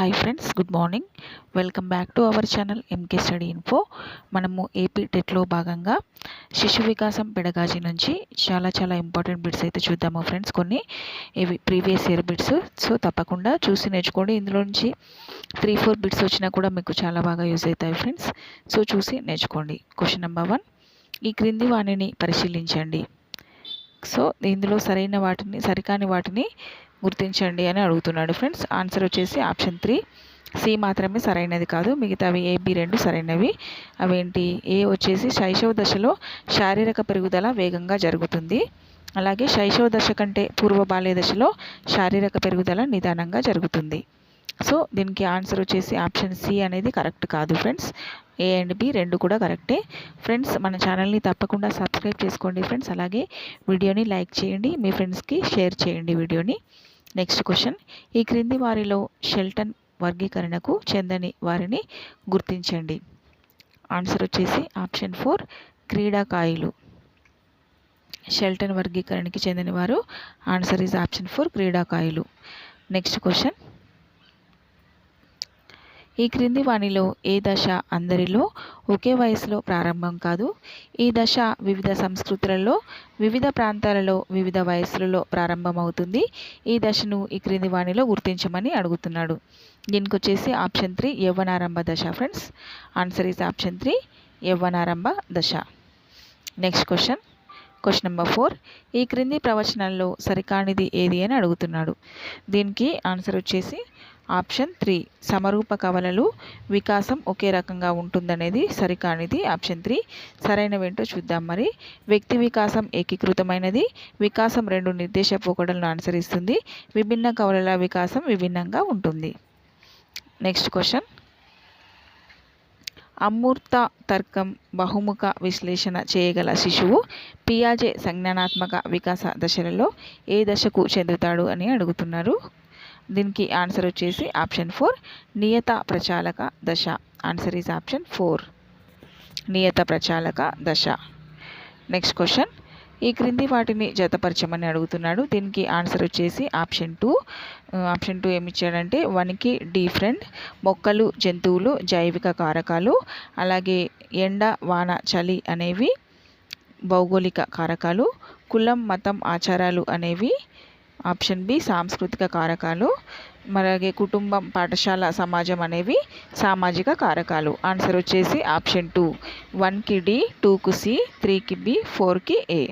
Hi friends good morning welcome back to our channel MK study info మనము AP టెట్లో భాగంగా శిశు వికాసం పెడగాజీ నుంచి చాలా చాలా ఇంపార్టెంట్ బిట్స్ అయితే చూద్దాము ఫ్రెండ్స్ కొన్ని ఇవి ప్రీవియస్ ఇయర్ బిట్స్ సో తప్పకుండా చూసి నేర్చుకోండి. ఇందులో నుంచి త్రీ ఫోర్ బిట్స్ వచ్చినా కూడా మీకు చాలా బాగా యూజ్ అవుతాయి ఫ్రెండ్స్ సో చూసి నేర్చుకోండి. క్వశ్చన్ నెంబర్ వన్ ఈ క్రింది వాణిని పరిశీలించండి. సో ఇందులో సరైన వాటిని సరికాని వాటిని గుర్తించండి అని అడుగుతున్నాడు. ఫ్రెండ్స్ ఆన్సర్ వచ్చేసి ఆప్షన్ త్రీ. సి మాత్రమే సరైనది కాదు. మిగతావి ఏబి రెండు సరైనవి. అవేంటి? ఏ వచ్చేసి శైశవ దశలో శారీరక పెరుగుదల వేగంగా జరుగుతుంది. అలాగే శైశవ దశ కంటే పూర్వ బాల్య దశలో శారీరక పెరుగుదల నిదానంగా జరుగుతుంది. సో దీనికి ఆన్సర్ వచ్చేసి ఆప్షన్ సి అనేది కరెక్ట్ కాదు ఫ్రెండ్స్. ఏ అండ్ బి రెండు కూడా కరెక్టే. ఫ్రెండ్స్ మన ఛానల్ని తప్పకుండా సబ్స్క్రైబ్ చేసుకోండి ఫ్రెండ్స్. అలాగే వీడియోని లైక్ చేయండి. మీ ఫ్రెండ్స్కి షేర్ చేయండి వీడియోని. నెక్స్ట్ క్వశ్చన్ ఈ క్రింది వారిలో షెల్టన్ వర్గీకరణకు చెందని వారిని గుర్తించండి. ఆన్సర్ వచ్చేసి ఆప్షన్ ఫోర్ క్రీడాకాయులు. షెల్టన్ వర్గీకరణకి చెందిన వారు ఆన్సర్ ఈజ్ ఆప్షన్ ఫోర్ క్రీడాకాయులు. నెక్స్ట్ క్వశ్చన్ ఈ క్రింది వాణిలో ఏ దశ అందరిలో ఒకే వయసులో ప్రారంభం కాదు? ఈ దశ వివిధ సంస్కృతులలో వివిధ ప్రాంతాలలో వివిధ వయసులలో ప్రారంభమవుతుంది. ఈ దశను ఈ క్రింది వాణిలో గుర్తించమని అడుగుతున్నాడు. దీనికి వచ్చేసి ఆప్షన్ త్రీ యవ్వనారంభ దశ friends. Answer is option three యవ్వనారంభ దశ. Next question. Question number four ఈ క్రింది ప్రవచనాల్లో సరికానిది ఏది అని అడుగుతున్నాడు. దీనికి ఆన్సర్ వచ్చేసి ఆప్షన్ త్రీ. సమరూప కవలలు వికాసం ఒకే రకంగా ఉంటుందనేది సరికానిది. Option three. సరైనవేంటో చూద్దాం మరి. వ్యక్తి వికాసం ఏకీకృతమైనది. వికాసం రెండు నిర్దేశ పోకడలను అనుసరిస్తుంది. విభిన్న కవలల వికాసం విభిన్నంగా ఉంటుంది. Next question. అమూర్త తర్కం బహుముఖ విశ్లేషణ చేయగల శిశువు పియాజే సంజ్ఞానాత్మక వికాస దశలలో ఏ దశకు చెందుతాడు అని అడుగుతున్నారు? దీనికి ఆన్సర్ వచ్చేసి ఆప్షన్ ఫోర్ నియత ప్రచాలక దశ. ఆన్సర్ ఈజ్ ఆప్షన్ ఫోర్ నియత ప్రచాలక దశ. నెక్స్ట్ క్వశ్చన్ ఈ క్రింది వాటిని జతపరచమని అడుగుతున్నాడు. దీనికి ఆన్సర్ వచ్చేసి ఆప్షన్ టూ ఆప్షన్ టూ ఏమిచ్చాడంటే వన్కి డిఫరెంట్ మొక్కలు జంతువులు జైవిక కారకాలు అలాగే ఎండ వాన చలి అనేవి భౌగోళిక కారకాలు కులం మతం ఆచారాలు అనేవి ఆప్షన్ బి సాంస్కృతిక కారకాలు అలాగే కుటుంబం పాఠశాల సమాజం అనేవి సామాజిక కారకాలు. ఆన్సర్ వచ్చేసి ఆప్షన్ టూ. వన్కి డి టూకు సి త్రీకి బి ఫోర్కి ఏ.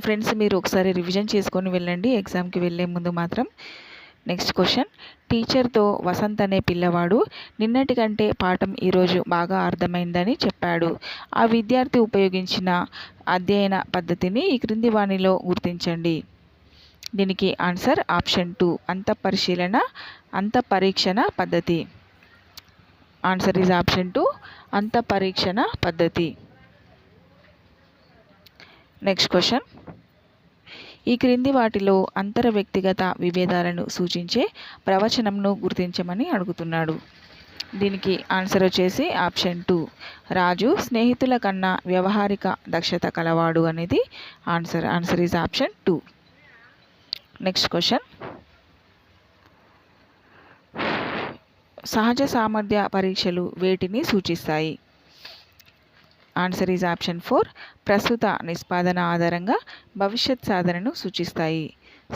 ఫ్రెండ్స్ మీరు ఒకసారి రివిజన్ చేసుకొని వెళ్ళండి. ఎగ్జామ్కి వెళ్ళే ముందు మాత్రం నెక్స్ట్ క్వశ్చన్ టీచర్తో వసంత్ అనే పిల్లవాడు నిన్నటి కంటే పాఠం ఈరోజు బాగా అర్థమైందని చెప్పాడు. ఆ విద్యార్థి ఉపయోగించిన అధ్యయన పద్ధతిని ఈ క్రింది వాణిలో గుర్తించండి. దీనికి ఆన్సర్ ఆప్షన్ టూ అంత పరిశీలన అంత పరీక్షణ పద్ధతి. ఆన్సర్ ఈజ్ ఆప్షన్ టూ అంత పరీక్షణ పద్ధతి. నెక్స్ట్ క్వశ్చన్ ఈ క్రింది వాటిలో అంతర వ్యక్తిగత విభేదాలను సూచించే ప్రవచనంను గుర్తించమని అడుగుతున్నాడు. దీనికి ఆన్సర్ వచ్చేసి ఆప్షన్ టూ. రాజు స్నేహితుల కన్నా వ్యవహారిక దక్షత కలవాడు అనేది answer answer is option two. Next question. సహజ సామర్థ్య పరీక్షలు వేటిని సూచిస్తాయి? ఆన్సర్ ఈజ్ ఆప్షన్ ఫోర్ ప్రస్తుత నిష్పాదన ఆధారంగా భవిష్యత్ సాధనను సూచిస్తాయి.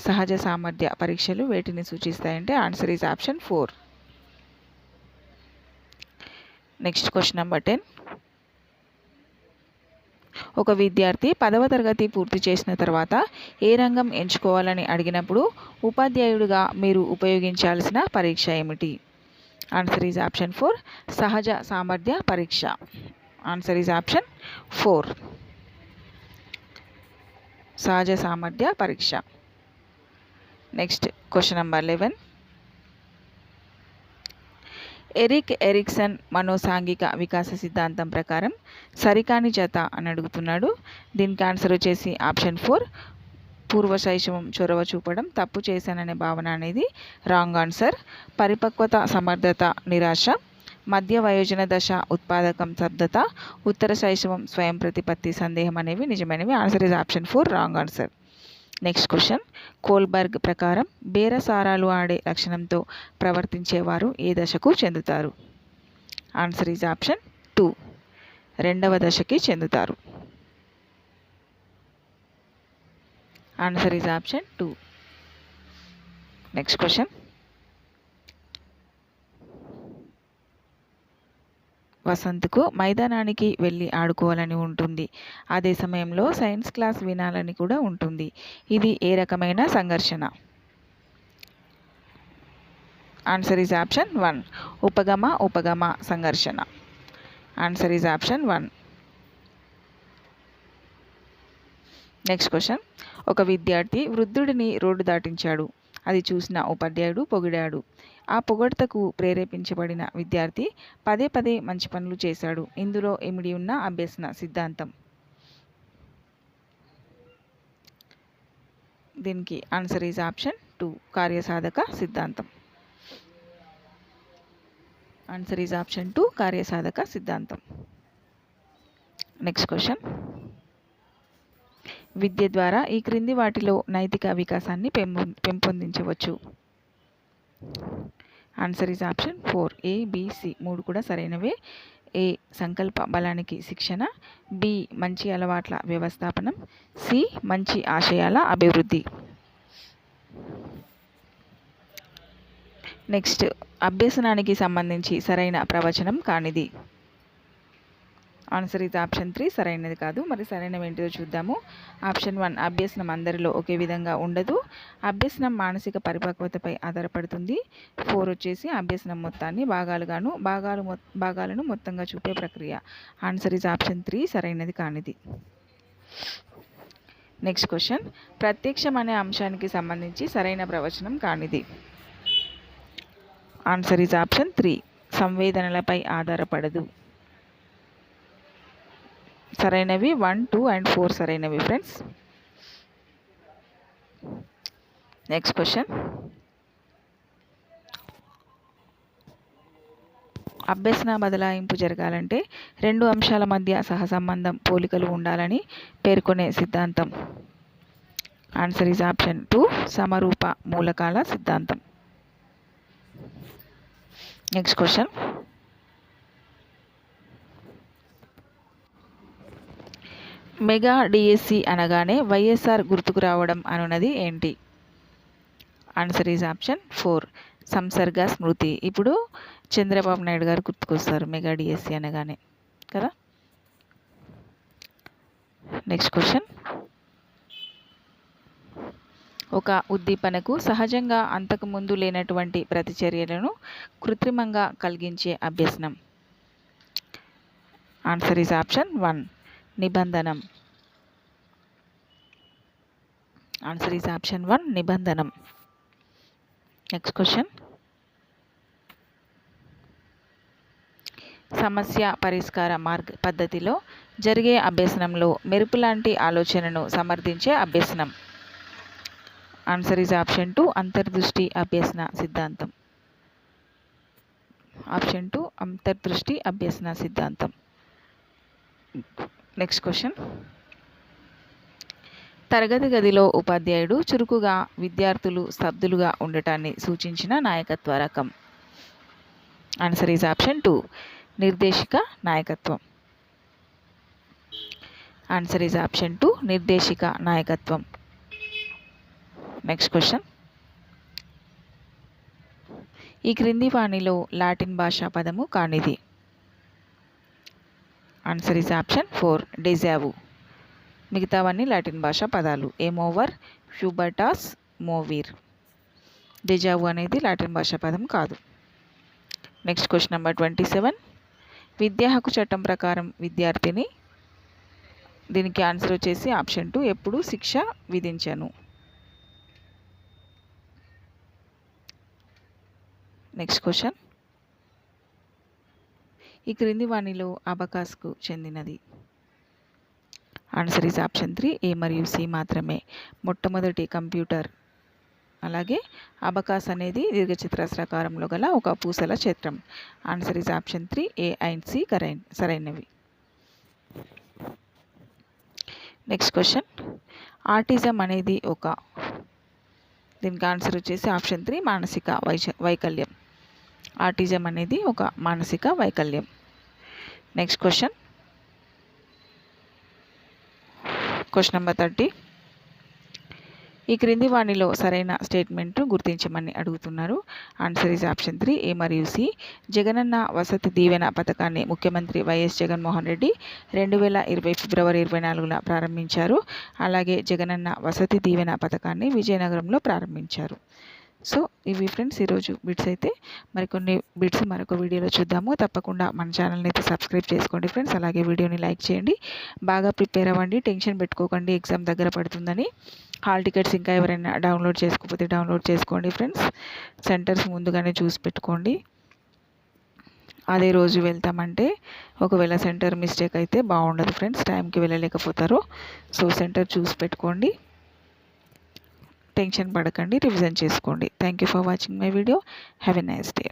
సహజ సామర్థ్య పరీక్షలు వేటిని సూచిస్తాయంటే answer is option four. Next question number ten. ఒక విద్యార్థి పదవ తరగతి పూర్తి చేసిన తర్వాత ఏ రంగం ఎంచుకోవాలని అడిగినప్పుడు ఉపాధ్యాయుడిగా మీరు ఉపయోగించాల్సిన పరీక్ష ఏమిటి? ఆన్సర్ ఈజ్ ఆప్షన్ ఫోర్ సహజ సామర్థ్య పరీక్ష. ఆన్సర్ ఈజ్ ఆప్షన్ ఫోర్ సహజ సామర్థ్య పరీక్ష. Next question number eleven Erik Erikson మనోసాంఘిక వికాస సిద్ధాంతం ప్రకారం సరికాని జత అని అడుగుతున్నాడు. దీనికి ఆన్సర్ వచ్చేసి ఆప్షన్ ఫోర్ పూర్వ శైశవం చొరవ చూపడం తప్పు చేశాననే భావన అనేది రాంగ్ ఆన్సర్ పరిపక్వత సమర్థత నిరాశ. మధ్య వయోజన దశ ఉత్పాదకం శబ్దత ఉత్తర శైశవం స్వయం ప్రతిపత్తి సందేహం అనేవి నిజమైనవి. Answer is option four wrong answer next question Kohlberg ప్రకారం బేరసారాలు ఆడే లక్షణంతో ప్రవర్తించేవారు ఏ దశకు చెందుతారు? ఆన్సర్ ఈజ్ ఆప్షన్ టూ రెండవ దశకి చెందుతారు. Answer is option two next question వసంత్కు మైదానానికి వెళ్ళి ఆడుకోవాలని ఉంటుంది. అదే సమయంలో సైన్స్ క్లాస్ వినాలని కూడా ఉంటుంది. ఇది ఏ రకమైన సంఘర్షణ? ఆన్సర్ ఈజ్ ఆప్షన్ వన్ ఉపగమ ఉపగమ సంఘర్షణ. Answer is option one next question ఒక విద్యార్థి వృద్ధుడిని రోడ్డు దాటించాడు. అది చూసిన ఉపాధ్యాయుడు పొగిడాడు. ఆ పొగడ్తకు ప్రేరేపించబడిన విద్యార్థి పదే పదే మంచి పనులు చేశాడు. ఇందులో ఇమిడి ఉన్న అభ్యసన సిద్ధాంతం. దీనికి ఆన్సర్ ఈజ్ ఆప్షన్ టూ కార్యసాధక సిద్ధాంతం. ఆన్సర్ ఈజ్ ఆప్షన్ టూ కార్యసాధక సిద్ధాంతం. నెక్స్ట్ క్వశ్చన్ విద్య ద్వారా ఈ క్రింది వాటిలో నైతిక వికాసాన్ని పెంపొందించవచ్చు. ఆన్సర్ ఈజ్ ఆప్షన్ ఫోర్ ఏ మూడు కూడా సరైనవే. ఏ సంకల్ప బలానికి శిక్షణ. బి మంచి అలవాట్ల వ్యవస్థాపనం. సి మంచి ఆశయాల అభివృద్ధి. నెక్స్ట్ అభ్యసనానికి సంబంధించి సరైన ప్రవచనం కానిది. ఆన్సర్ ఇది ఆప్షన్ త్రీ సరైనది కాదు. మరి సరైనవి ఏంటిదో చూద్దాము. ఆప్షన్ వన్ అభ్యసనం అందరిలో ఒకే విధంగా ఉండదు. అభ్యసనం మానసిక పరిపక్వతపై ఆధారపడుతుంది. ఫోర్ వచ్చేసి అభ్యసనం మొత్తాన్ని భాగాలుగాను భాగాలు భాగాలను మొత్తంగా చూపే ప్రక్రియ. ఆన్సర్ ఇస్ ఆప్షన్ త్రీ సరైనది కానిది. నెక్స్ట్ క్వశ్చన్ ప్రత్యక్షం అనే అంశానికి సంబంధించి సరైన ప్రవచనం కానిది. ఆన్సర్ ఇస్ ఆప్షన్ త్రీ సంవేదనలపై ఆధారపడదు. సరైనవి వన్ టూ అండ్ ఫోర్ సరైనవి ఫ్రెండ్స్. నెక్స్ట్ క్వశ్చన్ అభ్యసన బదలాయింపు జరగాలంటే రెండు అంశాల మధ్య సహసంబంధం పోలికలు ఉండాలని పేర్కొనే సిద్ధాంతం. ఆన్సర్ ఈజ్ ఆప్షన్ టూ సమరూప మూలకాల సిద్ధాంతం. నెక్స్ట్ క్వశ్చన్ మెగా డిఎస్సి అనగానే వైఎస్ఆర్ గుర్తుకు రావడం అనున్నది ఏంటి? ఆన్సర్ ఈజ్ ఆప్షన్ ఫోర్ సంసర్గ స్మృతి. ఇప్పుడు చంద్రబాబు నాయుడు గారు గుర్తుకొస్తారు మెగా డిఎస్సి అనగానే. కదా? నెక్స్ట్ క్వశ్చన్ ఒక ఉద్దీపనకు సహజంగా అంతకుముందు లేనటువంటి ప్రతిచర్యలను కృత్రిమంగా కలిగించే అభ్యసనం. ఆన్సర్ ఈజ్ ఆప్షన్ వన్ నిబంధనం. ఆన్సర్ ఈజ్ ఆప్షన్ వన్ నిబంధనం. నెక్స్ట్ క్వశ్చన్ సమస్య పరిష్కార మార్గ పద్ధతిలో జరిగే అభ్యసనంలో మెరుపు లాంటి ఆలోచనను సమర్థించే అభ్యసనం. ఆన్సర్ ఈజ్ ఆప్షన్ టూ అంతర్దృష్టి అభ్యసన సిద్ధాంతం. ఆప్షన్ టూ అంతర్దృష్టి అభ్యసన సిద్ధాంతం. నెక్స్ట్ క్వశ్చన్ తరగతి గదిలో ఉపాధ్యాయుడు చురుకుగా విద్యార్థులు స్తబ్దులుగా ఉండటాన్ని సూచించిన నాయకత్వ రకం. ఆన్సర్ ఈజ్ ఆప్షన్ టూ నిర్దేశిక నాయకత్వం. ఆన్సర్ ఈజ్ ఆప్షన్ టూ నిర్దేశిక నాయకత్వం. నెక్స్ట్ క్వశ్చన్ ఈ క్రింది వాణిలో లాటిన్ భాషా పదము కానిది. Answer is option four deja vu. మిగతావన్నీ లాటిన్ భాష పదాలు. ఏమోవర్ ఫ్యూబర్టాస్ మోవీర్. డెజావు అనేది లాటిన్ భాష పదం కాదు. Next question number twenty seven. విద్యా హక్కు చట్టం ప్రకారం విద్యార్థిని దీనికి ఆన్సర్ వచ్చేసి ఆప్షన్ టూ ఎప్పుడు శిక్ష విధించను. Next question. ఈ క్రింది వాణిలో అబకాస్కు చెందినది. Answer is option three A మరియు సి మాత్రమే. మొట్టమొదటి కంప్యూటర్. అలాగే అబకాస్ అనేది దీర్ఘచతురస్రాకారంలో గల ఒక పూసల చిత్రం answer is option three A and C Karine సరైనవి. Next question. ఆర్టిజం అనేది ఒక దీనికి ఆన్సర్ వచ్చేసి ఆప్షన్ త్రీ మానసిక వైచ వైకల్యం. ఆర్టిజం అనేది ఒక మానసిక వైకల్యం. Next question question number thirty ఈ క్రింది వాణిలో సరైన స్టేట్మెంట్ గుర్తించమని అడుగుతున్నారు. Answer is option three A మరియు సి జగనన్న వసతి దీవెన పథకాన్ని ముఖ్యమంత్రి వైఎస్ జగన్మోహన్ రెడ్డి రెండు వేల ఇరవై ఫిబ్రవరి ఇరవై నాలుగున ప్రారంభించారు. అలాగే జగనన్న వసతి దీవెన పథకాన్ని విజయనగరంలో ప్రారంభించారు. సో ఇవి ఫ్రెండ్స్ ఈరోజు బిట్స్ అయితే మరికొన్ని బిట్స్ మరొక వీడియోలో చూద్దాము. తప్పకుండా మన ఛానల్ని అయితే సబ్స్క్రైబ్ చేసుకోండి ఫ్రెండ్స్. అలాగే వీడియోని లైక్ చేయండి. బాగా ప్రిపేర్ అవ్వండి. టెన్షన్ పెట్టుకోకండి. ఎగ్జామ్ దగ్గర పడుతుందని. హాల్ టికెట్స్ ఇంకా ఎవరైనా డౌన్లోడ్ చేసుకోకపోతే డౌన్లోడ్ చేసుకోండి ఫ్రెండ్స్. సెంటర్స్ ముందుగానే చూసి పెట్టుకోండి. అదే రోజు వెళ్తామంటే ఒకవేళ సెంటర్ మిస్టేక్ అయితే బాగుండదు ఫ్రెండ్స్. టైంకి వెళ్ళలేకపోతారు. సో సెంటర్ చూసి పెట్టుకోండి. టెన్షన్ పడకండి రివిజన్ చేసుకోండి. Thank you for watching my video have a nice day